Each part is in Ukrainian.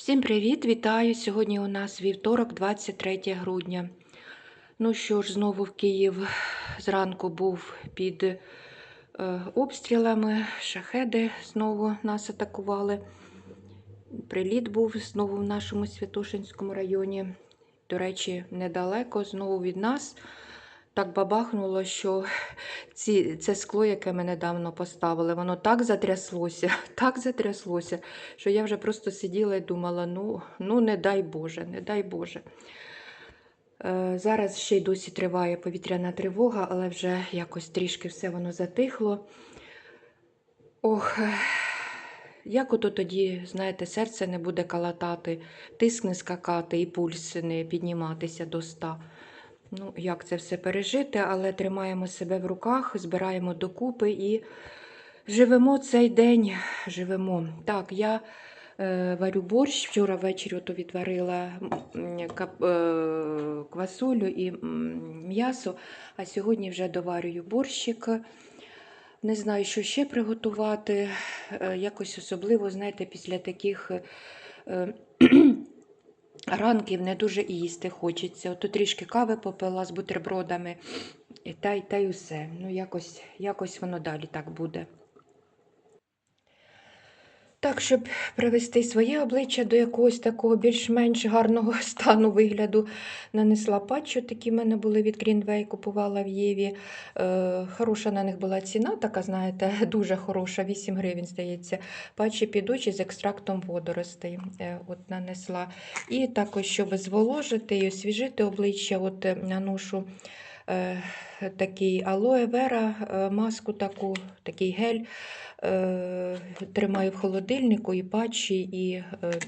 Всім привіт! Вітаю! Сьогодні у нас вівторок, 23 грудня. Ну що ж, знову в Київ зранку був під е, обстрілами, шахеди знову нас атакували. Приліт був знову в нашому Святошинському районі. До речі, недалеко, знову від нас. Так бабахнуло, що ці, це скло, яке ми недавно поставили, воно так затряслося, так затряслося, що я вже просто сиділа і думала: ну, ну не дай Боже, не дай Боже. Е, зараз ще й досі триває повітряна тривога, але вже якось трішки все воно затихло. Ох, е, як ото тоді, знаєте, серце не буде калатати, тиск не скакати і пульс не підніматися до 100. Ну, як це все пережити, але тримаємо себе в руках, збираємо докупи і живемо цей день. Живемо. Так, я е, варю борщ. Вчора ввечері ото відварила кап, е, квасолю і м'ясо, а сьогодні вже доварюю борщик. Не знаю, що ще приготувати. Е, якось особливо, знаєте, після таких. Е, ранків не дуже їсти хочеться. Ото трішки кави попила з бутербродами, та й та й усе. Ну, якось, якось воно далі так буде. Так, щоб привести своє обличчя до якогось такого більш-менш гарного стану вигляду, нанесла патчу, такі в мене були від Greenway, купувала в Єві. Е, хороша на них була ціна, така, знаєте, дуже хороша, 8 гривень, здається. Патчі під очі з екстрактом водоростей. Е, от нанесла. І також, щоб зволожити і освіжити обличчя, от е, наношу такий алоe вера, е, маску таку, такий гель. Е, тримаю в холодильнику і патчі, і е,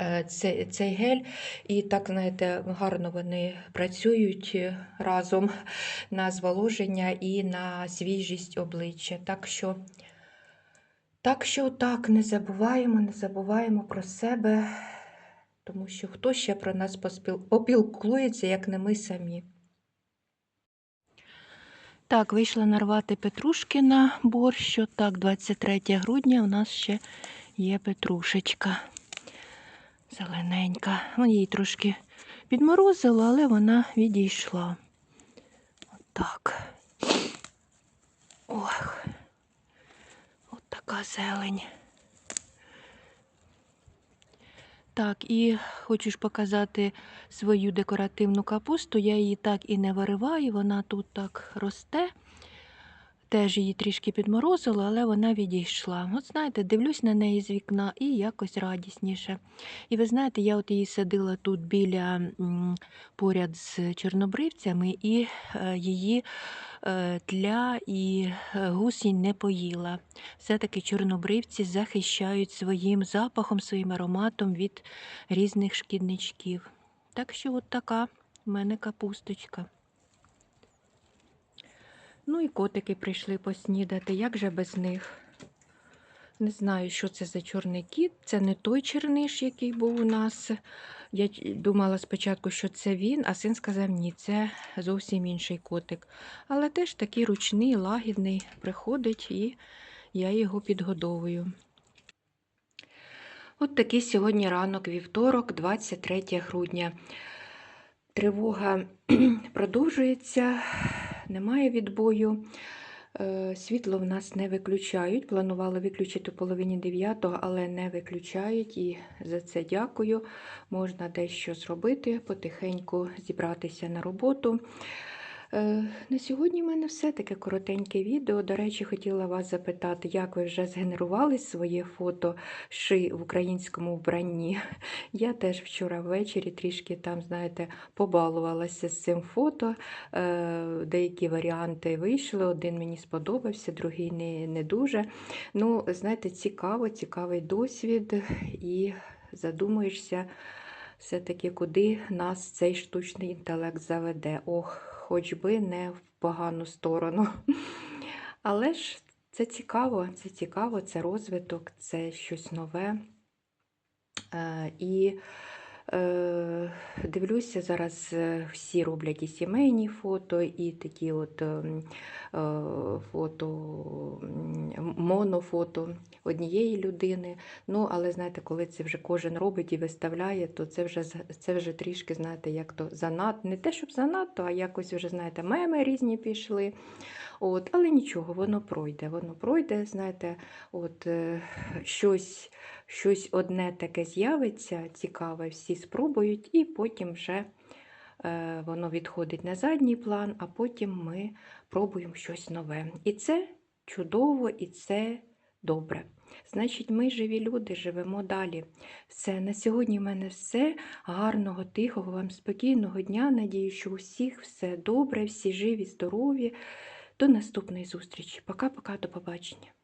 е, цей, цей гель. І так, знаєте, гарно вони працюють разом на зволоження і на свіжість обличчя. Так що, так, що так, не забуваємо, не забуваємо про себе, тому що хто ще про нас поспіл... попілкується, як не ми самі. Так, вийшла нарвати петрушки на борщ. Так, 23 грудня у нас ще є петрушечка зелененька. Ну, її трошки підморозило, але вона відійшла. Отак. Ох, от така зелень. Так, і хочу ж показати свою декоративну капусту. Я її так і не вириваю, вона тут так росте. Теж її трішки підморозило, але вона відійшла. От знаєте, дивлюсь на неї з вікна і якось радісніше. І ви знаєте, я от її садила тут біля поряд з чорнобривцями, і е, її е, тля і е, гусінь не поїла. Все-таки чорнобривці захищають своїм запахом, своїм ароматом від різних шкідничків. Так що от така в мене капусточка. Ну і котики прийшли поснідати, як же без них? Не знаю, що це за чорний кіт. Це не той черниш, який був у нас. Я думала спочатку, що це він, а син сказав, ні, це зовсім інший котик. Але теж такий ручний, лагідний, приходить і я його підгодовую. От такий сьогодні ранок, вівторок, 23 грудня. Тривога продовжується, немає відбою. Е, Світло в нас не виключають. Планували виключити у половині 9, але не виключають. І за це дякую. Можна дещо зробити, потихеньку зібратися на роботу. Е, На сьогодні в мене все таке коротеньке відео. До речі, хотіла вас запитати, як ви вже згенерували своє фото ши в українському вбранні. Я теж вчора ввечері трішки там, знаєте, побалувалася з цим фото. Е, Деякі варіанти вийшли. Один мені сподобався, другий не, не дуже. Ну, знаєте, цікаво, цікавий досвід і задумуєшся. Все-таки, куди нас цей штучний інтелект заведе. Ох, хоч би не в погану сторону. Але ж це цікаво, це цікаво, це розвиток, це щось нове. Е, І Дивлюся, зараз е, всі роблять і сімейні фото, і такі от ем, е, фото, монофото однієї людини. Ну, але знаєте, коли це вже кожен робить і виставляє, то це вже це вже трішки, знаєте, як то занадто, не те, щоб занадто, а якось вже, знаєте, меми різні пішли. От, але нічого, воно пройде. Воно пройде, знаєте, от е, щось, щось одне таке з'явиться, цікаве, всі спробують, і потім вже е, воно відходить на задній план, а потім ми пробуємо щось нове. І це чудово, і це добре. Значить, ми живі люди, живемо далі. Все, на сьогодні в мене все. Гарного, тихого, вам спокійного дня. Надію, що у всіх все добре, всі живі, здорові. До наступної зустрічі. Пока-пока, до побачення.